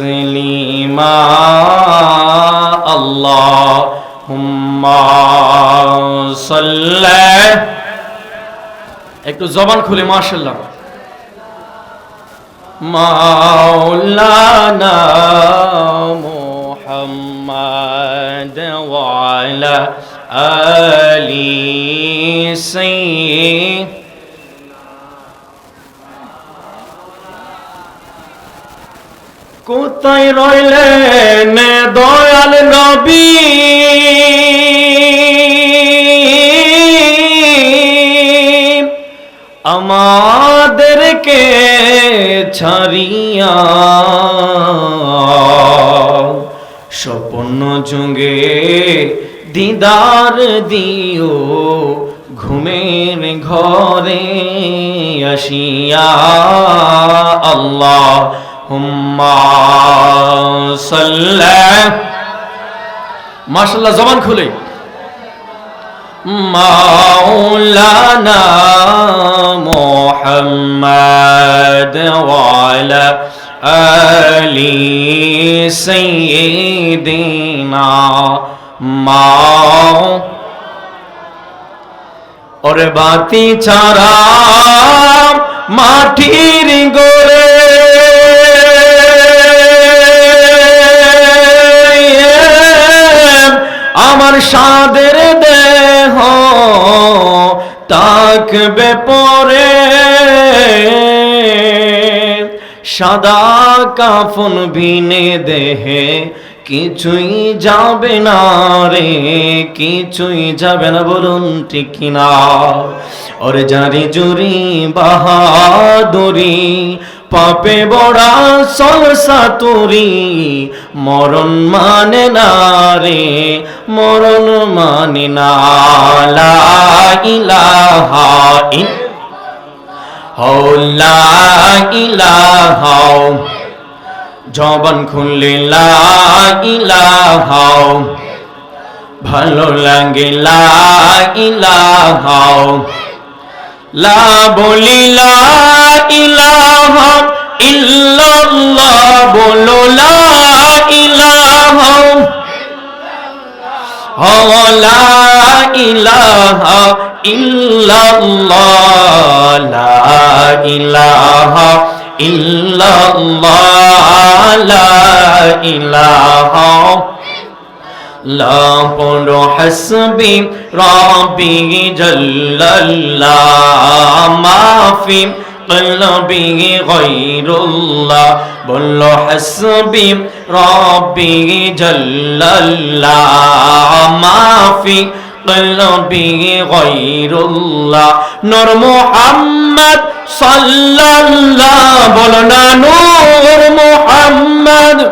تسليما اللهم صل একটু জবান খুলে মাশাল্লাহ মাওলানা মুহাম্মদ ওয়ালা আলি সাইয়্যিদ কোথায় রইলেন দয়াল নবী? আমাদেরকে ছাড়িয়া স্বপ্ন যুগে দিদার দিও ঘুমের ঘরে আসিয়া আল্লাহ মাশাল্লাহ জবান খুলে। মাওলানা মোহাম্মদ ওয়ালা আলী সাইয়্যিদিনা মাও। ওরে বাতি ছাড়া মাটির গোরে আমার সাদের দেহ তাকবে পরে। সাদা কাফন ভিনে দেহে কিছুই যাবে না রে, কিছুই যাবে না, বলুন ঠিক না ওরে জারি জুরি বাহাদুরি পাপে বড়া সলসা তুরি। মরণ মানে না রে, মরণ মানে না। লা ইলাহা লা ইলাহা। জবান খুললে লা ইলাহা। ভালো লাগে লা ইলাহা। লা বলি লা ইলাহা ইল্লাল্লাহ বলো লা ইলাহা ও লা ইলাহা ইল্লাল্লাহ লা ইলাহা ইল্লাল্লাহ লা ইলাহা لا قل حسبي ربي جل الله ما في قلبي غير الله. بل حسبي ربي جل الله. ما في قلبي غير الله. نور محمد صلى الله. بلنا نور محمد.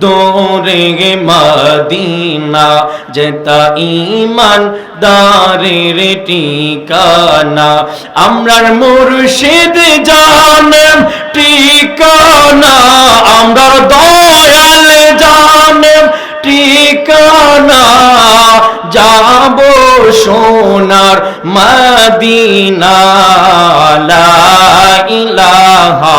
দূরে মদিনা যেতা ইমান দারের ঠিকানা। আমরার মুর্শিদ জানেন ঠিকানা, আমরার দয়াল জানেন ঠিকানা। যাব সোনার মদিনা ইলাহা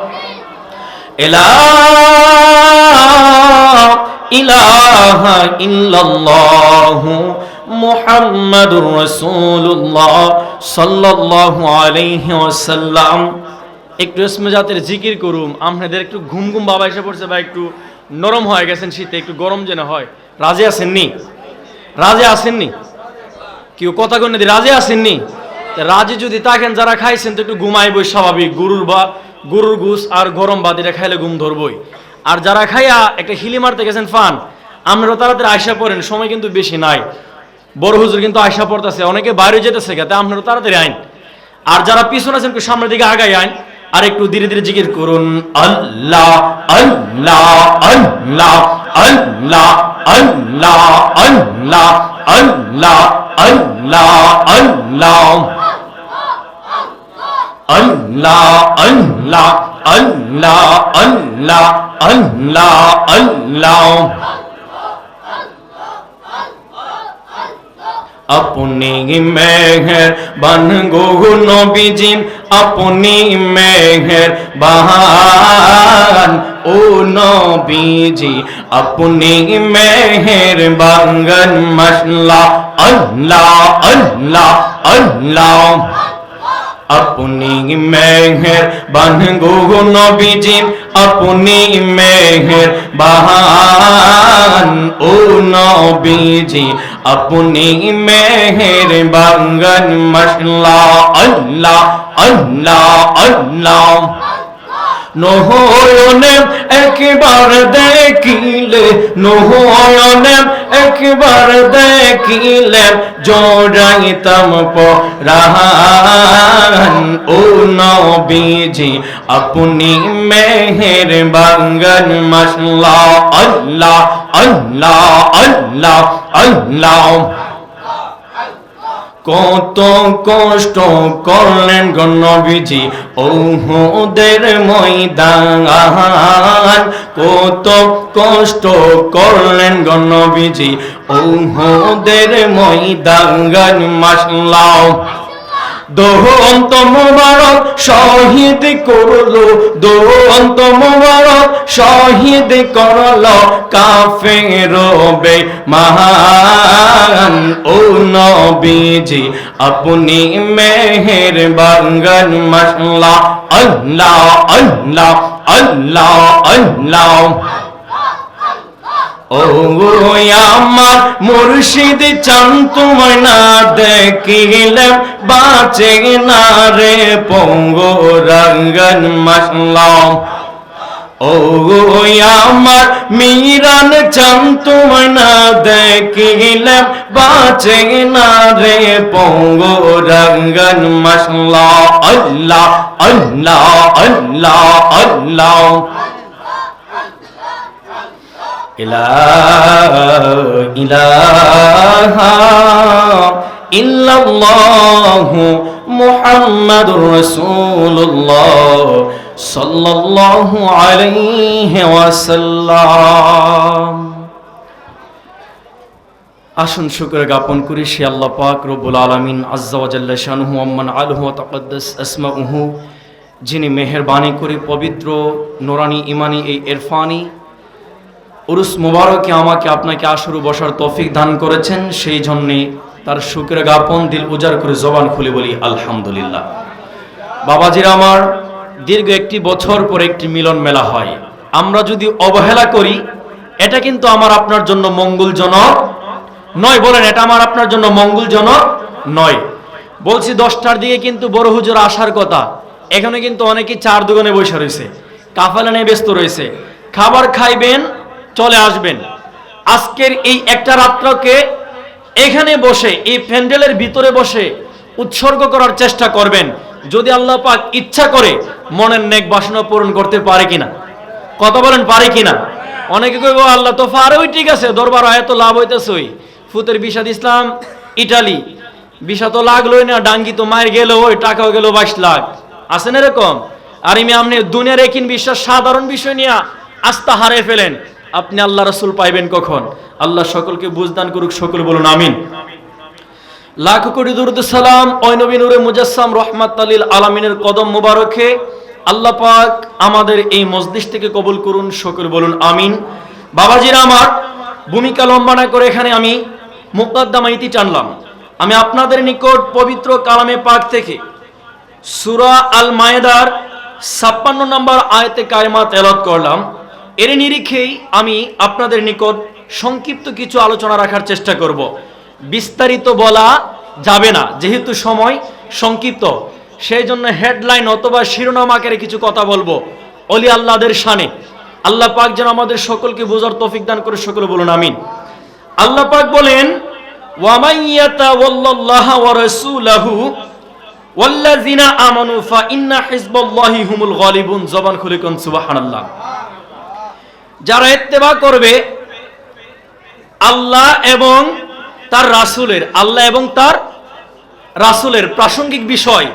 ইলাহা ইল্লাল্লাহ মুহাম্মাদুর রাসূলুল্লাহ সাল্লাল্লাহু আলাইহি ওয়াসাল্লাম। একটু জিকির করুম, আপনাদের একটু ঘুম ঘুম বাবা এসে পড়ছে বা একটু নরম হয়ে গেছেন শীতে, একটু গরম যেন হয়। রাজে আসেননি রাজে আসেননি কেউ কথা কন্যা দি, রাজে আসেননি রাজে যদি থাকেন, যারা খাইছেন তো একটু ঘুমাইবই স্বাভাবিক, গরুর বা গরুর গুস আর গরম ভাত এটা খাইলে ঘুম ধরবই। আর যারা খাইয়া একটা হিলি মারতে গেছেন ফান আপনারা তাড়াতাড়ি আয়সা পড়েন, সময় কিন্তু বেশি নাই। বড় হুজুর কিন্তু আয়সা পড়তেছে, অনেকে বাইরে যেতেছে গেতে আপনারা তাড়াতাড়ি আইন। আর যারা পিছনে আছেন সামনের দিকে আগাই আইন, আর একটু ধীরে ধীরে জিকির করুন, আল্লাহ আল্লাহ আল্লাহ আল্লাহ আল্লাহ আল্লাহ আল্লাহ আল্লাহ আল্লাহ। আল্লাহ আল্লাহ আল্লাহ আল্লাহ আল্লাহ আল্লাহ। আপনি মেহের বান গো নবীজি আপনি মেহের বাহান ও নবীজি। আপনি মেহের বাঙ্গন মশলা, আল্লাহ আল্লাহ আল্লাহ। আপনি মেহের বান গো নবীজি আপনি মেহের বাহান ও নবীজি, আপনি মেহের বাঙ্গন মশলা আল্লাহ আল্লাহ আল্লাহ। নহয়নে একবার দেখিলে নহয়নে একবার দেখিলে জোড়াইতাম পরাহান ও নবীজি আপনি মেহের বাঙ্গন মশলা আল্লাহ আল্লাহ আল্লাহ আল্লাহ কত কষ্ট করলেন গণবিজি ওহুদের ময়দান। কত কষ্ট করলেন গণবিজি ওহুদের ময়দান। মাসলাও দোহন্ত মুবারক শহীদ করল, দোহন্ত মুবারক শহীদ করল কাফের বে মহান ও নবীজি, আপনি মেহের বাঙ্গন মশলা আল্লাহ আল্লাহ আল্লাহ আল্লাহ। ও আমার মুর্শিদ চান তোমায় না দেখিলে বাঁচে না রে পঙ্গ রঙ্গন মশলাম ও আমার মিরান চান তোমায় না দেখিলে বাঁচে না রে পঙ্গ রঙ্গন মশলা আল্লাহ আল্লাহ আল্লাহ আল্লাহ। মুহাম্মাদুর রাসূলুল্লাহ সাল্লাল্লাহু আলাইহি ওয়াসাল্লাম। আসুন জ্ঞাপন করি, সে আল্লাহ পাক রবুল আলমিন আজ্জাওয়াজাল্লা শানহু আম্মান আলহু তাকদ্দাস আসমা উহু যিনি মেহরবানি করে, পবিত্র, নোরানি, ইমানি এই এরফানি উরুস মুবারকে আমাকে আপনাকে আসরু বসার তৌফিক দান করেছেন, সেই জন্যে তার শুক্র জ্ঞাপন দিল উজাড় করে জবান খুলে বলি, আলহামদুলিল্লাহ। বাবাজির আমার, দীর্ঘ একটি বছর পর একটি মিলন মেলা হয়। আমরা যদি অবহেলা করি, এটা কিন্তু আমার আপনার জন্য মঙ্গলজনক নয়, বলেন, এটা আমার আপনার জন্য মঙ্গলজনক নয়। বলছি, দশটার দিকে কিন্তু বড় হুজুর আসার কথা। এখানে কিন্তু অনেকেই চার দোকানে বসে রয়েছে। কাফালা নিয়ে ব্যস্ত রয়েছে। খাবার খাইবেন চলে আসবেন। আজকের এই একটা রাত্রকে এখানে বসে, এই প্যান্ডেলের ভিতরে বসে উৎসর্গ করার চেষ্টা করবেন। যদি আল্লাহ পাক ইচ্ছা করে মনের নেক বাসনা পূরণ করতে পারে কিনা। কথা বলেন, পারে কিনা? অনেকে কইব, আল্লাহ তো পারেও ঠিক আছে, দরবার এত লাভ হইতেছই। ফুতের বিষাদ ইসলাম, ইটালি। বিষা তো লাগলোই না, ডাঙ্গি তো মায়ের গেল, ওই টাকাও গেল বাইশ লাখ। আছেন এরকম? আর ইমি আপনি দুনিয়ার একিন বিশ্বাস সাধারণ বিষয় নিয়ে আস্থা হারিয়ে ফেলেন। আপনি আল্লাহ রসুল পাইবেন কখন? আল্লাহ সকলকে বুঝদান করুক, সকল বলুন আমিন। লাখ কোটি দুরুদ সালাম, ওই নবী নূরে মুজাসসাম রহমাত আলিল আলামিনের কদম মুবারকে। আল্লাহ পাক আমাদের এই মসজিদ থেকে কবুল করুন, সকল বলুন আমিন। বাবাজিরা আমার, ভূমিকা লম্বা না করে এখানে আমি মুকদ্দামা ইতি টানলাম। আমি আপনাদের নিকট পবিত্র কালামে পাক থেকে সুরা আল মায়েদার ছাপ্পান্ন নম্বর আয়তে কায়মা তেলত করলাম। এর নিরিখেই আমি আপনাদের নিকট সংক্ষিপ্ত কিছু আলোচনা রাখার চেষ্টা করব। বিস্তারিত বলা যাবে না, যেহেতু সময় সংক্ষিপ্ত। সেই জন্য হেডলাইন অথবা শিরোনাম আকারে কিছু কথা বলব। অলি আল্লাহদের শানে। আল্লাহ পাক যেন আমাদের সকলকে বোঝার তৌফিক দান করে সকলে বলুন, আমিন। আল্লাহ পাক বলেন জবান খুলে কোন, সুবহানাল্লাহ। যারা এত্তেবা করবে আল্লাহ এবং তার রাসূলের আল্লাহ এবং তার রাসূলের প্রাসঙ্গিক বিষয়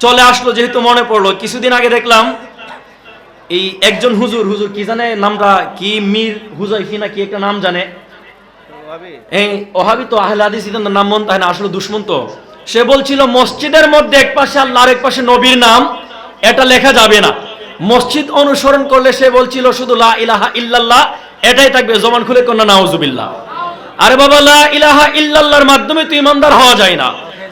চলে আসলো যেহেতু মনে পড়ল। কিছুদিন আগে দেখলাম এই একজন হুজুর হুজুর কি জানে নামটা? কি মীর হুজাইফি না কি একটা নাম জানে? এই ওহাবি তো আহলে হাদিস নাম মন তাই না আসলে দুশ্মন তো। সে বলছিল মসজিদের মধ্যে এক পাশে আল্লাহ আরেক পাশে নবীর নাম এটা লেখা যাবে না। মসজিদ অনুসরণ করলে সে বলছিল শুধু লা ইলাহা ইল্লাল্লাহ, এটাই থাকবে জমান খুলে কন্যা, নাউজুবিল্লাহ। আরে বাবা, লা ইলাহা ইল্লাল্লাহর মাধ্যমে তুই ইমানদার হওয়া যায় না।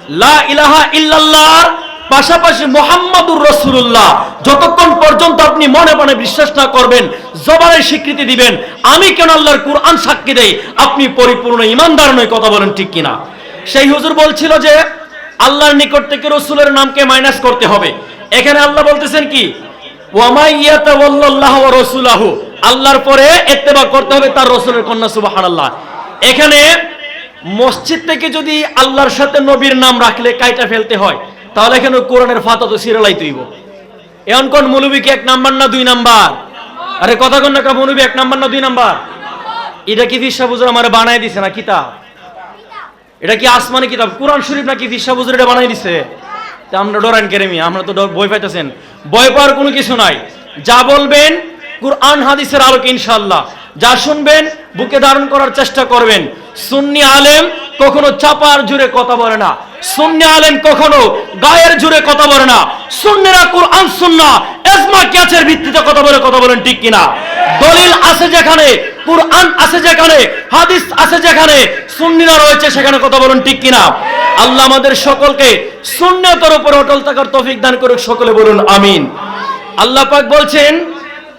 লা ইলাহা ইল্লাল্লাহর পাশাপাশি মোহাম্মদুর রসুল্লাহ যতক্ষণ পর্যন্ত আপনি মনে মনে বিশ্বাস না করবেন, জবানের স্বীকৃতি দিবেন, আমি কেন আল্লাহর কুরআন সাক্ষী দেই? আপনি পরিপূর্ণ ইমানদার নয়, কথা বলেন ঠিক কিনা? সেই হুজুর বলছিল যে, আল্লাহর নিকট থেকে রসুলের নামকে মাইনাস করতে হবে। এখানে আল্লাহ বলতেছেন কি? আল্লাহর পরে করতে হবে তার রসুলের কন্যা এখানে মসজিদ থেকে যদি আল্লাহর সাথে নবীর নাম রাখলে কাইটা ফেলতে হয়, তাহলে এখানে কোরআনের ফাতা তো সিরালাই তুইব কোন মৌলবী কি এক নাম্বার না দুই নাম্বার? আরে কথা কোন না মৌলবী এক নাম্বার না দুই নাম্বার? এটা কি ফিসা বুজুর আমার বানাই দিছে না কিতাব? এটা কি আসমানি কিতাব? কোরআন শরীফ নাকি ফিসা বুজুর এটা বানাই দিছে? আমরা ডরান কেরেমি আমরা তো ভয় পাইতেছেন। ভয় পাওয়ার কোনো কিছু নাই। যা বলবেন কুরআন, হাদিসের আলোকে ইনশাআল্লাহ। যা শুনবেন, বুকে ধারণ করার চেষ্টা করবেন। সুন্নি আলেম কখনো চাপার জুড়ে কথা বলে না। সুন্নি আলেম কখনো গায়ের জুড়ে কথা বলে না। সুন্নিরা কুরআন সুন্নাহ এজমা কিয়াসের ভিত্তিতে কথা বলে, কথা বলেন ঠিক কিনা? দলিল আছে যেখানে, কুরআন আছে যেখানে, হাদিস আছে যেখানে, সুন্নিরা রয়েছে সেখানে কথা বলেন ঠিক কিনা? আল্লাহ আমাদের সকলকে সুন্নতের উপর অটল থাকার তৌফিক দান করুক, সকলে বলুন, আমিন। আল্লাহ পাক বলছেন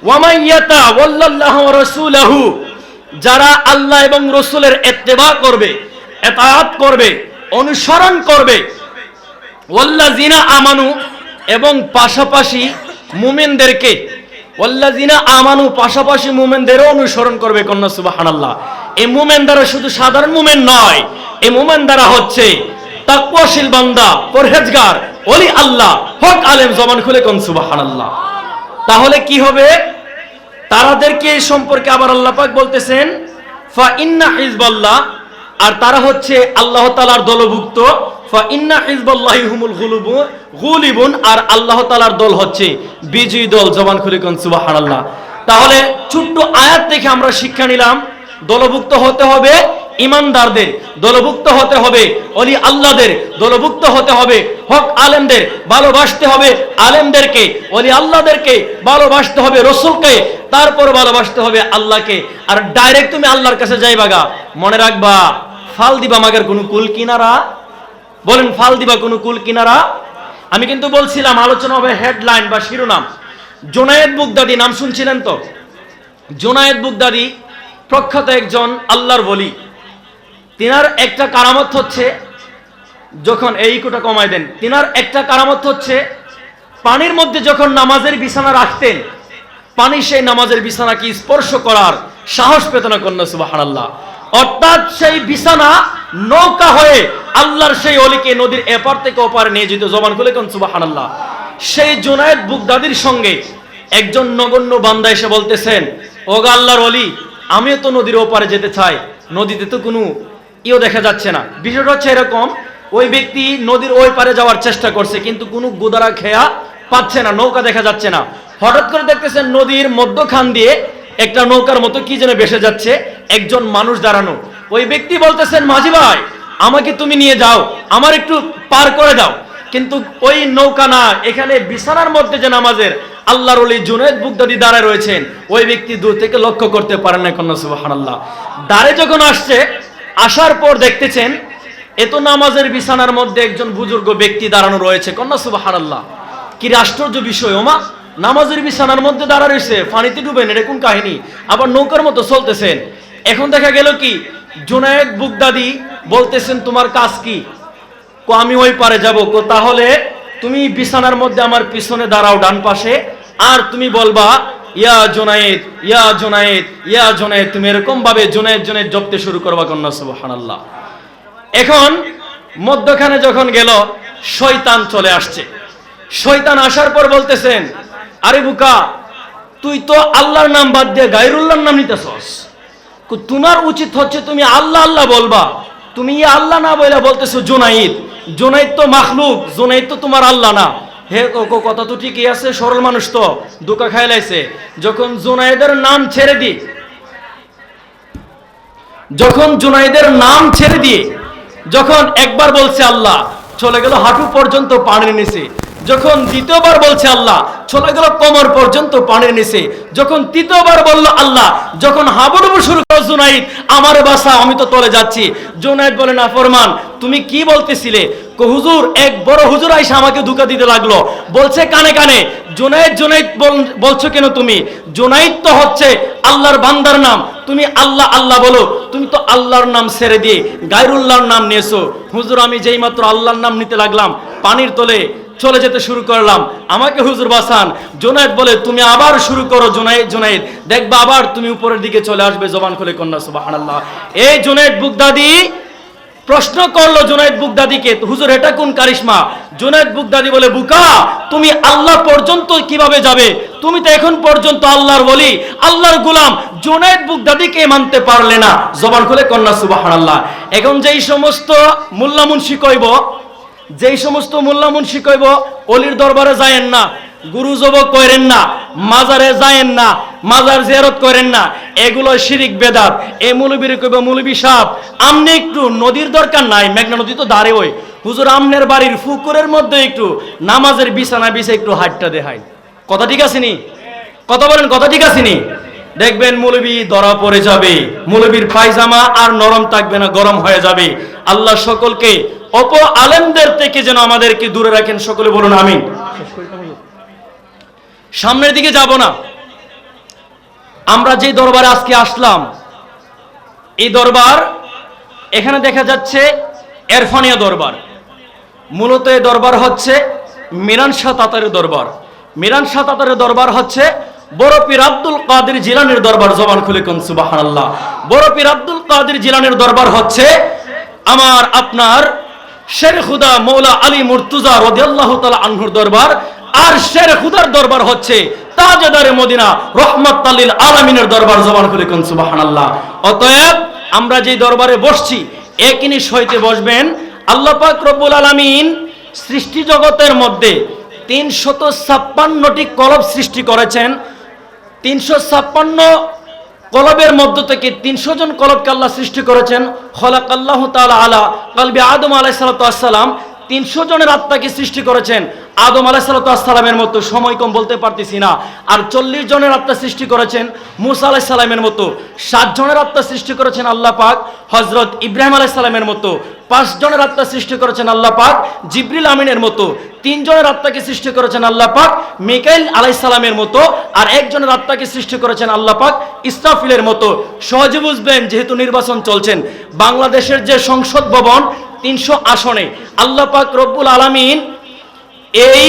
ওয়ামাইয়াতা যারা আল্লাহ এবং রসুলের ইত্তেবা করবে, এতায়াত করবে, অনুসরণ করবে, ওয়াল্লাযিনা আমানু এবং পাশাপাশি মুমিনদেরকে, ওয়াল্লাযিনা আমানু পাশাপাশি মুমিনদেরও অনুসরণ করবে, কন্যা সুবহানাল্লাহ। এই মুমিন দ্বারা শুধু সাধারণ মুমিন নয়, এই মুমিন দ্বারা হচ্ছে তাকওয়াশীল বান্দা, পরহেজগার, ওলি আল্লাহ, হক আলেম জবান খুলে কোন সুবহানাল্লাহ। তাহলে কি হবে? তারাদেরকে এই সম্পর্কে আবার আল্লাহ পাক বলতেছেন, ফা ইন্না হিজবাল্লাহ, আর তারা হচ্ছে আল্লাহ তালার দলভুক্ত, ফা ইন্না হিজবাল্লাহি হুমুল গুলুবু, গুলিবুন, আর আল্লাহ তালার দল হচ্ছে বিজয়ী দল, জবান খুলে কোন সুবহানাল্লাহ। তাহলে ছোট্ট আয়াত থেকে আমরা শিক্ষা নিলাম, দলভুক্ত হতে হবে ইমানদারদের দলভুক্ত হতে হবে, অলি আল্লাহদের দলভুক্ত হতে হবে, হক আলেমদের ভালোবাসতে হবে, আলেমদেরকে, অলি আল্লাহদেরকে ভালোবাসতে হবে, রসুলকে তারপর ভালোবাসতে হবে আল্লাহকে। আর ডাইরেক্ট তুমি আল্লাহর কাছে যাইবা গা, মনে রাখবা, ফাল দিবা মাগের কোনো কুল কিনারা? বলেন, ফাল দিবা কোনো কুল কিনারা? আমি কিন্তু বলছিলাম, আলোচনা হবে হেডলাইন বা শিরোনাম। জোনায়েদ বুগদাদি, নাম শুনছিলেন তো? জোনায়েদ বুগদাদি প্রখ্যাত একজন আল্লাহর বলি। তিনার একটা কারামত হচ্ছে যখন এই কোটা কমায় দেন, তিনার একটা কারামত হচ্ছে পানির মধ্যে যখন নামাজের বিছানা রাখতেন, পানি সেই নামাজের বিছানাকে স্পর্শ করার সাহস পেত না কন্যা, সুবহানাল্লাহ। অর্থাৎ সেই বিছানা নৌকা হয়ে আল্লাহর সেই অলিকে নদীর এপার থেকে ওপারে নিয়ে যেত, জবান খুলে কোন, সুবহানাল্লাহ। সেই জুনায়েদ বুগদাদির সঙ্গে একজন নগণ্য বান্দা এসে বলতেছেন, ওগা আল্লাহর অলি, আমিও তো নদীর ওপারে যেতে চাই, নদীতে তো কোনো ইও দেখা যাচ্ছে না। বিষয়টা হচ্ছে এরকম, ওই ব্যক্তি নদীর ওই পারে যাওয়ার চেষ্টা করছে, কিন্তু কোনো গুদারা খেয়া পাচ্ছে না, নৌকা দেখা যাচ্ছে না। হঠাৎ করে দেখতেছেন নদীর মধ্যখান দিয়ে একটা নৌকার মতো কি যেন ভেসে যাচ্ছে, একজন মানুষ দাঁড়ানো। ওই ব্যক্তি বলতেছেন, মাঝি ভাই, আমাকে তুমি নিয়ে যাও, আমার একটু পার করে দাও। কিন্তু ওই নৌকা না, এখানে বিছানার মধ্যে যে নামাজের আল্লাহর ওলি জুনেদ বুগদাদি দাঁড়ায় রয়েছেন, ওই ব্যক্তি দূর থেকে লক্ষ্য করতে পারেন না কন্যা, সুবহানাল্লাহ। দাঁড়ে যখন আসছে আসার পর দেখতেছেন এত নামাজের বিছানার মধ্যে একজন বুজুর্গ ব্যক্তি দাঁড়ানো রয়েছে। কন্যা সুবহানাল্লাহ। কি আশ্চর্য বিষয়, ওমা? নামাজের বিছানার মধ্যে দাঁড়া রয়েছে পানিতে ডুবেন এটা কোন কাহিনী। আবার নৌকার মতো চলতেছেন। এখন দেখা গেল কি, জুনায়েদ বুগদাদি বলতেছেন, তোমার কাজ কি? কো, আমি ওই পারে যাব। কো, তাহলে তুমি বিছানার মধ্যে আমার পিছনে দাঁড়াও, ডান পাশে। আর তুমি বলবা ইয়া জোনায়েদ ইয়া জোনায়েদ ইয়া জোনায়েদ তুমি এরকম ভাবে জোনায়েদ জোনায়েদ জপতে শুরু করবা কন্যা, সুবহানাল্লাহ। এখন মধ্যখানে যখন গেল, শয়তান চলে আসছে। শয়তান আসার পর বলতেছেন, আরে বুকা, তুই তো আল্লাহর নাম বাদ দিয়ে গায়রুল্লাহর নাম নিতেছস। তোমার উচিত হচ্ছে তুমি আল্লাহ আল্লাহ বলবা। তুমি ইয়া আল্লাহ না বলে বলতেছো জোনাইদ। জোনাইদ তো মাখলুক, জোনাইদ তো তোমার আল্লাহ না। হে কথা তো ঠিকই আছে, সরল মানুষ তো, দুকা খাই লাইছে। যখন জুনাইদের নাম ছেড়ে দি, যখন জুনাইদের নাম ছেড়ে দিয়ে যখন একবার বলছে আল্লাহ, চলে গেল হাঁটু পর্যন্ত পানি নিচে যখন দ্বিতীয়বার বলছে আল্লাহ, চলে গেল কোমর পর্যন্ত পানির নিচে। যখন তৃতীয়বার বলল আল্লাহ, যখন হাবুডুবু শুরু করো জুনাইদ, আমার বাসা, আমি তো তলে যাচ্ছি। জুনাইদ বলে, না ফরমান, তুমি কি বলতেছিলে? হুজুর, এক বড় হুজুর আইসা আমাকে ধোকা দিতে লাগল। বলছে কানে কানে, জুনাইদ জুনাইদ বল- বলছো কেন তুমি? জুনাইদ তো হচ্ছে আল্লাহর বান্দার নাম। তুমি আল্লাহ আল্লাহ বলো, তুমি তো আল্লাহর নাম ছেড়ে দিয়ে গায়রুল্লাহর নাম নিয়েছো। হুজুর, আমি যেই মাত্র আল্লাহর নাম নিতে লাগলাম, পানির তলে চলে যেতে শুরু করলাম। আমাকে হুজুর বাসান, জোনায়েদ বলে, তুমি আবার শুরু করো জোনায়েদ জোনায়েদ। দেখবা আবার তুমি উপরের দিকে চলে আসবে জবান খুলে কন্যা, সুবহানাল্লাহ। এই জোনায়েদ বুগদাদি প্রশ্ন করল জুনাইদ বুগদাদিকে হুজুর, এটা কোন কারিশমা? জুনাইদ বুগদাদি বলে, বুকা, তুমি আল্লাহ পর্যন্ত কীভাবে যাবে? তুমি তো এখন পর্যন্ত আল্লাহর বলি আল্লাহর গুলাম। গোলাম জুনাইদ বুগদাদিকে মানতে পারলে না। জবান খুলে কন্যা, সুবহানাল্লাহ। এখন যেই সমস্ত মোল্লা মুন্সি কইব যেই সমস্ত মোল্লা মুন্সি কইব, অলির দরবারে যায়েন না, গুরু জব করেন না, মাজারে যায়েন না, মাজার জিয়ারত করেন না, এগুলো শিরিক বেদাত এই মুলবির কইব মুলবি সাপ, আমনে একটু নদীর দরকার নাই, মেঘনা নদী তো দাঁড়ে ওই। হুজুর, আমনের বাড়ির ফুকুরের মধ্যে একটু নামাজের বিছানা বিছে একটু হাটটা দেখাই। কথা ঠিক আছে নি? কথা বলেন, কথা ঠিক আছে নি? দেখবেন মুলবি ধরা পড়ে যাবে, মুলবির পায়জামা আর নরম থাকবে না, গরম হয়ে যাবে। আল্লাহ সকলকে অপ আলেমদের থেকে যেন আমাদেরকে দূরে রাখেন সকলে বলুন, আমিন। সামনের দিকে যাব না। আমরা যে দরবারে আজকে আসলাম, এই দরবার এখানে দেখা যাচ্ছে এরফানিয়া দরবার। মূলত এই দরবার হচ্ছে মিরান শাহ তাতারের দরবার। মিরান শাহ তাতারের দরবার হচ্ছে বড় পীর আব্দুল কাদের জিলানের দরবার, জবান খুলে কোন সুবহানাল্লাহ। বড় পীর আব্দুল কাদের জিলানের দরবার হচ্ছে আমার, আপনার শের খুদা মৌলা আলী মুর্তুজা রদিয়াল্লাহু তাআলা আনহুর দরবার, আর শের খুদার দরবার হচ্ছে তাজেদারে মদিনা রহমত আলীল আলামিনের দরবার, জবান খুলে কোন সুবহানাল্লাহ। অতএব আমরা যে দরবারে বসছি, একই সইতে বসবেন, আল্লাহ পাক রব্বুল আলামিন সৃষ্টি জগতের মধ্যে তিনশত ছাপ্পান্নটি কলব সৃষ্টি করেছেন তিনশো ছাপ্পান্ন কলবের মধ্য থেকে তিনশো জন কলবকে আল্লাহ সৃষ্টি করেছেন। হলাক আল্লাহ তালা আলা কালবি আদম আলাইসালাম তিনশো জনের আত্মাকে সৃষ্টি করেছেন। আদম আলাইসালামের মতো সময় কম বলতে পারতেছি না। আর চল্লিশ জনের আত্মা সৃষ্টি করেছেন মুসা আলাইসালামের মতো। সাত জনের আত্মা সৃষ্টি করেছেন আল্লাহ পাক। হজরত ইব্রাহিম আলাইসালামের মতো। পাঁচ জনের আত্মা সৃষ্টি করেছেন আল্লাহ পাক, জিব্রিল আমিনের মতো। তিন জনের আত্মাকে সৃষ্টি করেছেন আল্লাহ পাক, মিকাইল আলাইসালামের মতো। আর একজনের আত্মাকে সৃষ্টি করেছেন আল্লাহ পাক ইস্তাফিলের মতো। সহজে বুঝবেন, যেহেতু নির্বাচন চলছেন। বাংলাদেশের যে সংসদ ভবন, তিনশো আসনে। আল্লাহ পাক রব্বুল আলামিন এই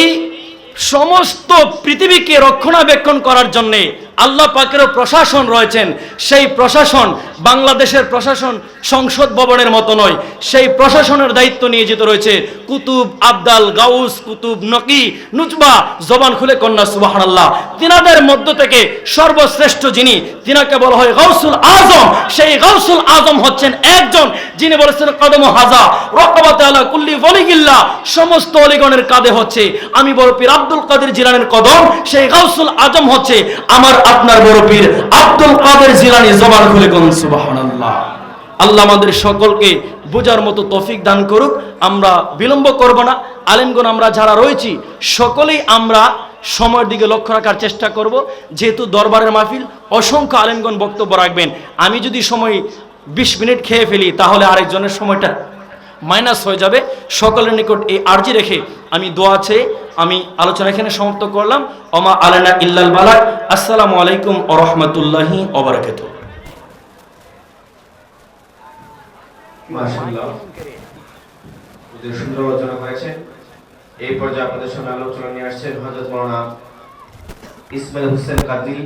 সমস্ত পৃথিবীকে রক্ষণাবেক্ষণ করার জন্যে আল্লাহ পাকেরও প্রশাসন রয়েছেন। সেই প্রশাসন বাংলাদেশের প্রশাসন সংসদ ভবনের মতো নয়। সেই প্রশাসনের দায়িত্ব নিয়ে যেতে রয়েছে কুতুব আবদাল, গাউস, কুতুব নকি নুজবা জবান খুলে কন্যা সুবাহান আল্লাহ তিনাদের মধ্য থেকে সর্বশ্রেষ্ঠ যিনি, তিনাকে বলা হয় গাউসুল আজম। সেই গাউসুল আজম হচ্ছেন একজন যিনি বলেছেন, কদম হাজা রকবাতে আলা কুল্লি ওলিগিল্লা সমস্ত অলিগণের কাঁধে হচ্ছে। আমি বড় পীর আব্দুল কাদের জিলানের কদম। সেই গাউসুল আজম হচ্ছে আমার আপনার বড় পীর আব্দুল কাদের জিলানি জবান খুলে কোন সুবহানাল্লাহ। আল্লাহ আমাদের সকলকে বোঝার মতো তৌফিক দান করুক, আমরা বিলম্ব করব না। আলেমগণ, আমরা যারা রয়েছি, সকলেই আমরা সময়ের দিকে লক্ষ্য রাখার চেষ্টা করব। যেহেতু দরবারের মাহফিল, অসংখ্য আলেমগণ বক্তব্য রাখবেন। আমি যদি সময় বিশ মিনিট খেয়ে ফেলি, তাহলে আরেকজনের সময়টা মাইনাস হয়ে যাবে। সকলের নিকট এই আর্জি রেখে আমি দোয়া আছে আমি আলোচনা এখানে সমাপ্ত করলাম। অমা আলানা ইল্লাল বালাক। আসসালামু আলাইকুম ও রহমতুল্লাহি অবরাকাত সুন্দর আলোচনা করেছেন এই পর্যায়ে আপনাদের সামনে আলোচনা নিয়ে আসছেন হজরত মৌলানা ইসমাইল হোসেন কাদির।